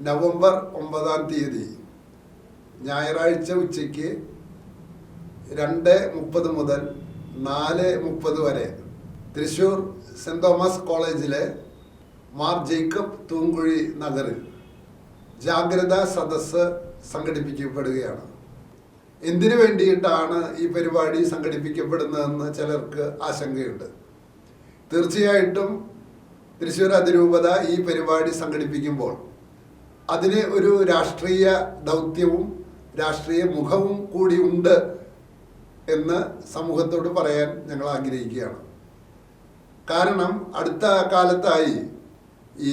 November ഒമ്പതാം തീയതി ഞായറാഴ്ച ഉച്ചയ്ക്ക് രണ്ട് മുപ്പത് മുതൽ നാല് മുപ്പത് വരെ തൃശൂർ സെന്റ് തോമസ് കോളേജിലെ മാർ ജേക്കബ് തൂങ്കുഴി നഗറിൽ ജാഗ്രതാ സദസ്സ് സംഘടിപ്പിക്കപ്പെടുകയാണ്. എന്തിനു വേണ്ടിയിട്ടാണ് ഈ പരിപാടി സംഘടിപ്പിക്കപ്പെടുന്നതെന്ന് ചിലർക്ക് ആശങ്കയുണ്ട്. തീർച്ചയായിട്ടും തൃശ്ശൂർ അതിരൂപത ഈ പരിപാടി സംഘടിപ്പിക്കുമ്പോൾ അതിന് ഒരു രാഷ്ട്രീയ ദൗത്യവും രാഷ്ട്രീയ മുഖവും കൂടി ഉണ്ട് എന്ന് സമൂഹത്തോട് പറയാൻ ഞങ്ങൾ ആഗ്രഹിക്കുകയാണ്. കാരണം അടുത്ത കാലത്തായി ഈ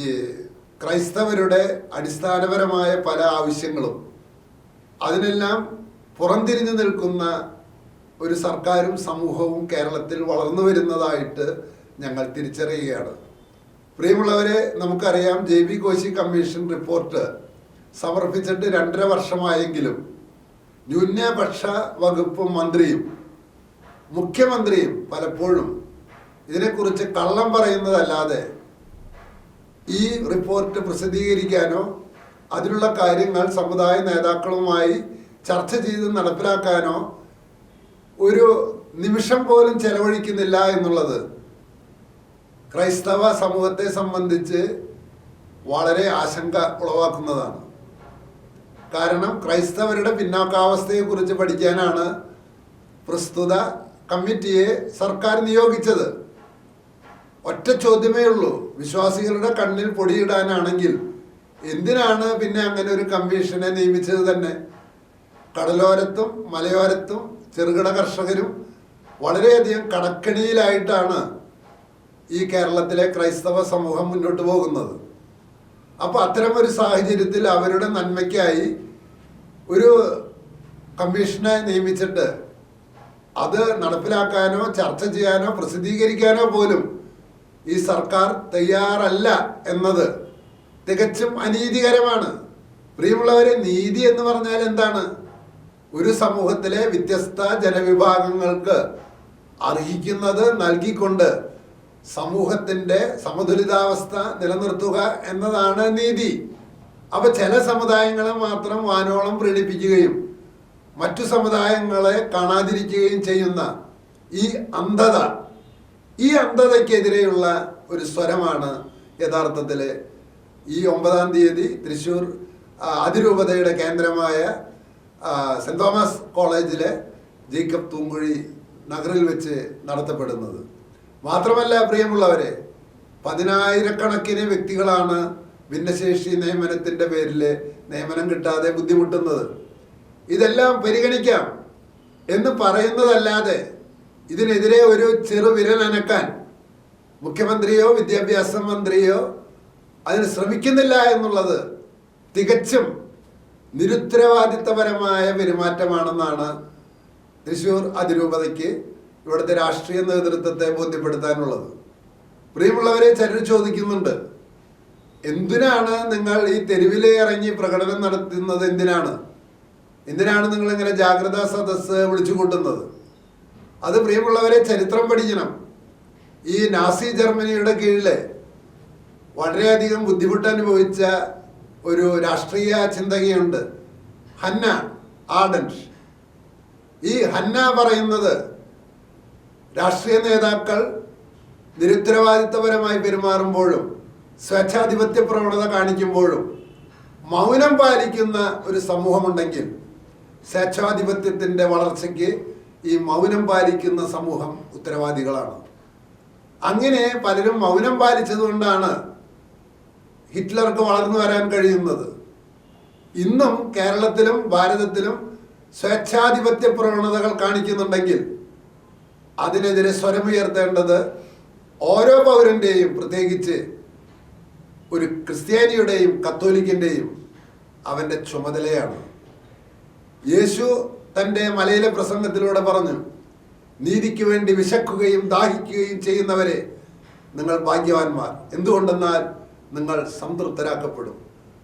ക്രൈസ്തവരുടെ അടിസ്ഥാനപരമായ പല ആവശ്യങ്ങളും അതിനെല്ലാം പുറംതിരിഞ്ഞു നിൽക്കുന്ന ഒരു സർക്കാരും സമൂഹവും കേരളത്തിൽ വളർന്നു വരുന്നതായിട്ട് ഞങ്ങൾ തിരിച്ചറിയുകയാണ്. പ്രിയമുള്ളവരെ നമുക്കറിയാം J B Koshy commission report സമർപ്പിച്ചിട്ട് രണ്ടര വർഷമായെങ്കിലും ന്യൂനപക്ഷ വകുപ്പ് മന്ത്രിയും മുഖ്യമന്ത്രിയും പലപ്പോഴും ഇതിനെക്കുറിച്ച് കള്ളം പറയുന്നതല്ലാതെ ഈ റിപ്പോർട്ട് പ്രസിദ്ധീകരിക്കാനോ അതിനുള്ള കാര്യങ്ങൾ സമുദായ നേതാക്കളുമായി ചർച്ച ചെയ്ത് നടപ്പിലാക്കാനോ ഒരു നിമിഷം പോലും ചെലവഴിക്കുന്നില്ല എന്നുള്ളത് ക്രൈസ്തവ സമൂഹത്തെ സംബന്ധിച്ച് വളരെ ആശങ്ക ഉളവാക്കുന്നതാണ്. കാരണം ക്രൈസ്തവരുടെ പിന്നാക്കാവസ്ഥയെക്കുറിച്ച് പഠിക്കാനാണ് പ്രസ്തുത കമ്മിറ്റിയെ സർക്കാർ നിയോഗിച്ചത്. ഒറ്റ ചോദ്യമേ ഉള്ളൂ. വിശ്വാസികളുടെ കണ്ണിൽ പൊടിയിടാനാണെങ്കിൽ എന്തിനാണ് പിന്നെ അങ്ങനെ ഒരു കമ്മീഷനെ നിയമിച്ചത് തന്നെ? കടലോരത്തും മലയോരത്തും ചെറുകിട കർഷകരും വളരെയധികം കടക്കണിയിലായിട്ടാണ് ഈ കേരളത്തിലെ ക്രൈസ്തവ സമൂഹം മുന്നോട്ട് പോകുന്നത്. അപ്പോൾ അത്തരം ഒരു സാഹചര്യത്തിൽ അവരുടെ നന്മയ്ക്കായി ഒരു കമ്മീഷനെ നിയമിച്ചിട്ട് അത് നടപ്പിലാക്കാനോ ചർച്ച ചെയ്യാനോ പ്രസിദ്ധീകരിക്കാനോ പോലും ഈ സർക്കാർ തയ്യാറല്ല എന്നത് തികച്ചും അനീതികരമാണ്. പ്രിയമുള്ളവരെ നീതി എന്ന് പറഞ്ഞാൽ എന്താണ്? ഒരു സമൂഹത്തിലെ വ്യത്യസ്ത ജനവിഭാഗങ്ങൾക്ക് അർഹിക്കുന്നത് നൽകിക്കൊണ്ട് സമൂഹത്തിന്റെ സമതുലിതാവസ്ഥ നിലനിർത്തുക എന്നതാണ് നീതി. അപ്പൊ ചില സമുദായങ്ങളെ മാത്രം വാനോളം പ്രീണിപ്പിക്കുകയും മറ്റു സമുദായങ്ങളെ കാണാതിരിക്കുകയും ചെയ്യുന്ന ഈ അന്ധത ഈ അന്ധതയ്ക്കെതിരെയുള്ള ഒരു സ്വരമാണ് യഥാർത്ഥത്തിൽ ഈ ഒമ്പതാം തീയതി തൃശ്ശൂർ അതിരൂപതയുടെ കേന്ദ്രമായ സെന്റ് തോമസ് കോളേജിലെ ജേക്കബ് തൂങ്കുഴി നഗറിൽ വെച്ച് നടത്തപ്പെടുന്നത്. മാത്രമല്ല പ്രിയമുള്ളവരെ പതിനായിരക്കണക്കിന് വ്യക്തികളാണ് ഭിന്നശേഷി നിയമനത്തിന്റെ പേരിൽ നിയമനം കിട്ടാതെ ബുദ്ധിമുട്ടുന്നത്. ഇതെല്ലാം പരിഗണിക്കാം എന്ന് പറയുന്നതല്ലാതെ ഇതിനെതിരെ ഒരു ചെറുവിരൽ അനക്കാൻ മുഖ്യമന്ത്രിയോ വിദ്യാഭ്യാസ മന്ത്രിയോ അതിന് ശ്രമിക്കുന്നില്ല എന്നുള്ളത് തികച്ചും നിരുത്തരവാദിത്തപരമായ പെരുമാറ്റമാണെന്നാണ് തൃശൂർ അതിരൂപതയ്ക്ക് ഇവിടുത്തെ രാഷ്ട്രീയ നേതൃത്വത്തെ ബോധ്യപ്പെടുത്താനുള്ളത്. പ്രിയമുള്ളവരെ ചിലർ ചോദിക്കുന്നുണ്ട് എന്തിനാണ് നിങ്ങൾ ഈ തെരുവിലെ ഇറങ്ങി പ്രകടനം നടത്തുന്നത്? എന്തിനാണ്? എന്തിനാണ് നിങ്ങൾ ഇങ്ങനെ ജാഗ്രതാ സദസ്സ് വിളിച്ചു കൂട്ടുന്നത്? അത് പ്രിയമുള്ളവരെ ചരിത്രം പഠിക്കണം. ഈ നാസി ജർമ്മനിയുടെ കീഴിൽ വളരെയധികം ബുദ്ധിമുട്ട് അനുഭവിച്ച ഒരു രാഷ്ട്രീയ ചിന്തകയുണ്ട് ഹന്ന ആഡൻഷ്. ഈ ഹന്ന പറയുന്നത് രാഷ്ട്രീയ നേതാക്കൾ നിരുത്തരവാദിത്തപരമായി പെരുമാറുമ്പോഴും സ്വച്ഛാധിപത്യ പ്രവണത കാണിക്കുമ്പോഴും മൗനം പാലിക്കുന്ന ഒരു സമൂഹമുണ്ടെങ്കിൽ സ്വേച്ഛാധിപത്യത്തിന്റെ വളർച്ചയ്ക്ക് ഈ മൗനം പാലിക്കുന്ന സമൂഹം ഉത്തരവാദികളാണ്. അങ്ങനെ പലരും മൗനം പാലിച്ചതുകൊണ്ടാണ് ഹിറ്റ്ലർക്ക് വളർന്നു വരാൻ കഴിയുന്നത്. ഇന്നും കേരളത്തിലും ഭാരതത്തിലും സ്വേച്ഛാധിപത്യ പ്രവണതകൾ കാണിക്കുന്നുണ്ടെങ്കിൽ അതിനെതിരെ സ്വരമുയർത്തേണ്ടത് ഓരോ പൗരന്റെയും പ്രത്യേകിച്ച് ഒരു ക്രിസ്ത്യാനിയുടെയും കത്തോലിക്കിന്റെയും അവന്റെ ചുമതലയാണ്. യേശു തന്റെ മലയിലെ പ്രസംഗത്തിലൂടെ പറഞ്ഞു നീതിക്ക് വേണ്ടി വിശക്കുകയും ദാഹിക്കുകയും ചെയ്യുന്നവരെ നിങ്ങൾ ഭാഗ്യവാന്മാർ. എന്തുകൊണ്ടെന്നാൽ നിങ്ങൾ സംതൃപ്തരാക്കപ്പെടും.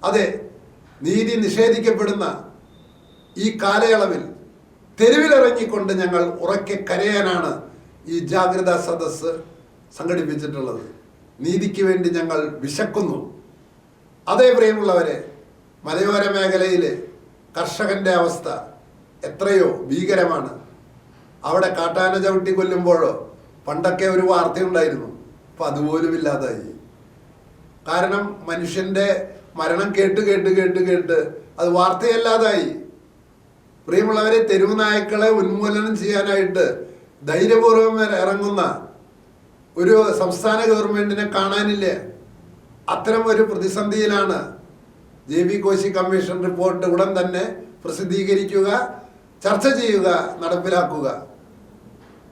അതെ നീതി നിഷേധിക്കപ്പെടുന്ന ഈ കാലയളവിൽ തെരുവിലിറങ്ങിക്കൊണ്ട് ഞങ്ങൾ ഉറക്കെ കരയാനാണ് ഈ ജാഗ്രതാ സദസ് സംഘടിപ്പിച്ചിട്ടുള്ളത്. നീതിക്ക് വേണ്ടി ഞങ്ങൾ വിശക്കുന്നു. അതേ പ്രിയമുള്ളവരെ മലയോര മേഖലയിലെ കർഷകന്റെ അവസ്ഥ എത്രയോ ഭീകരമാണ്. അവിടെ കാട്ടാന ചവിട്ടി കൊല്ലുമ്പോഴോ പണ്ടൊക്കെ ഒരു വാർത്തയുണ്ടായിരുന്നു അപ്പം അതുപോലും ഇല്ലാതായി. കാരണം മനുഷ്യന്റെ മരണം കേട്ട് കേട്ട് കേട്ട് കേട്ട് അത് വാർത്തയല്ലാതായി. പ്രിയമുള്ളവരെ തെരുവ് നായ്ക്കളെ ഉന്മൂലനം ചെയ്യാനായിട്ട് ധൈര്യപൂർവം ഇറങ്ങുന്ന ഒരു സംസ്ഥാന ഗവൺമെന്റിനെ കാണാനില്ലേ? അത്തരം ഒരു പ്രതിസന്ധിയിലാണ് J B Koshy commission report ഉടൻ തന്നെ പ്രസിദ്ധീകരിക്കുക ചർച്ച ചെയ്യുക നടപ്പിലാക്കുക.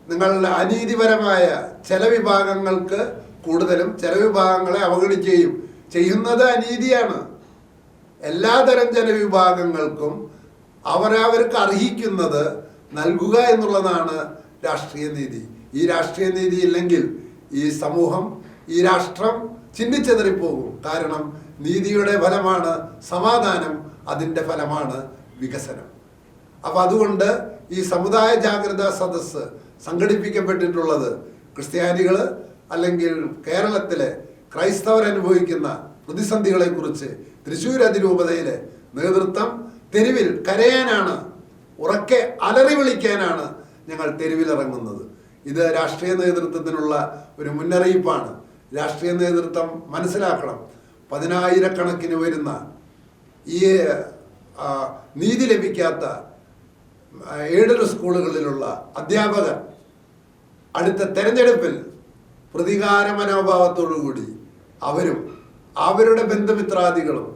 നിങ്ങൾ അനീതിപരമായ ചില വിഭാഗങ്ങൾക്ക് കൂടുതലും ചില വിഭാഗങ്ങളെ അവഗണിക്കുകയും ചെയ്യുന്നത് അനീതിയാണ്. എല്ലാതരം ജനവിഭാഗങ്ങൾക്കും അവരവർക്ക് അർഹിക്കുന്നത് നൽകുക എന്നുള്ളതാണ് രാഷ്ട്രീയ നീതി. ഈ രാഷ്ട്രീയ നീതി ഇല്ലെങ്കിൽ ഈ സമൂഹം ഈ രാഷ്ട്രം ചിന്തിച്ചെതറിപ്പോകും. കാരണം നീതിയുടെ ഫലമാണ് സമാധാനം അതിന്റെ ഫലമാണ് വികസനം. അപ്പം അതുകൊണ്ട് ഈ സമുദായ ജാഗ്രത സദസ്സ് സംഘടിപ്പിക്കപ്പെട്ടിട്ടുള്ളത് ക്രിസ്ത്യാനികൾ അല്ലെങ്കിൽ കേരളത്തിലെ ക്രൈസ്തവർ അനുഭവിക്കുന്ന പ്രതിസന്ധികളെക്കുറിച്ച് തൃശ്ശൂർ അതിരൂപതയിലെ നേതൃത്വം തെരുവിൽ കരയാനാണ് ഉറക്കെ അലറി വിളിക്കാനാണ് ഞങ്ങൾ തെരുവിലിറങ്ങുന്നത് ഇത് രാഷ്ട്രീയ നേതൃത്വത്തിനുള്ള ഒരു മുന്നറിയിപ്പാണ്. രാഷ്ട്രീയ നേതൃത്വം മനസ്സിലാക്കണം. പതിനായിരക്കണക്കിന് വരുന്ന ഈ നീതി ലഭിക്കാത്ത എയ്ഡഡ് സ്കൂളുകളിലുള്ള അധ്യാപകർ അടുത്ത തെരഞ്ഞെടുപ്പിൽ പ്രതികാര മനോഭാവത്തോടുകൂടി അവരും അവരുടെ ബന്ധുമിത്രാദികളും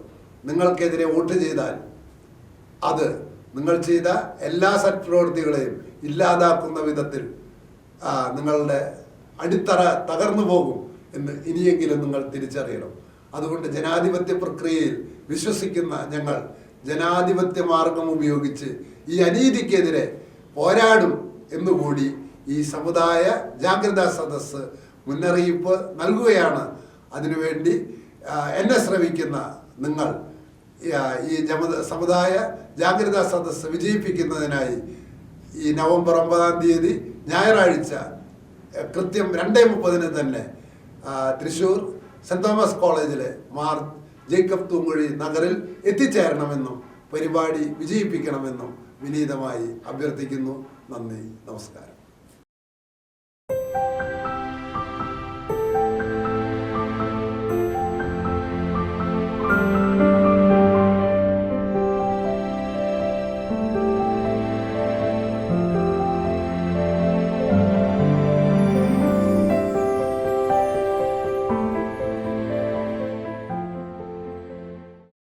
നിങ്ങൾക്കെതിരെ വോട്ട് ചെയ്താൽ അത് നിങ്ങൾ ചെയ്ത എല്ലാ സത്പ്രവൃത്തികളെയും ഇല്ലാതാക്കുന്ന വിധത്തിൽ നിങ്ങളുടെ അടിത്തറ തകർന്നു പോകും എന്ന് ഇനിയെങ്കിലും നിങ്ങൾ തിരിച്ചറിയണം. അതുകൊണ്ട് ജനാധിപത്യ പ്രക്രിയയിൽ വിശ്വസിക്കുന്ന ഞങ്ങൾ ജനാധിപത്യ മാർഗം ഉപയോഗിച്ച് ഈ അനീതിക്കെതിരെ പോരാടും എന്നുകൂടി ഈ സമുദായ ജാഗ്രതാ സദസ്സ് മുന്നറിയിപ്പ് നൽകുകയാണ്. അതിനുവേണ്ടി എന്നെ ശ്രമിക്കുന്ന നിങ്ങൾ ഈ ജമ സമുദായ ജാഗ്രതാ സദസ്സ് വിജയിപ്പിക്കുന്നതിനായി ഈ നവംബർ ഒമ്പതാം തീയതി ഞായറാഴ്ച കൃത്യം രണ്ടേ മുപ്പതിന് തന്നെ തൃശൂർ സെന്റ് തോമസ് കോളേജിലെ മാർ ജേക്കബ് തൂങ്കുഴി നഗറിൽ എത്തിച്ചേരണമെന്നും പരിപാടി വിജയിപ്പിക്കണമെന്നും വിനീതമായി അഭ്യർത്ഥിക്കുന്നു. നന്ദി. നമസ്കാരം.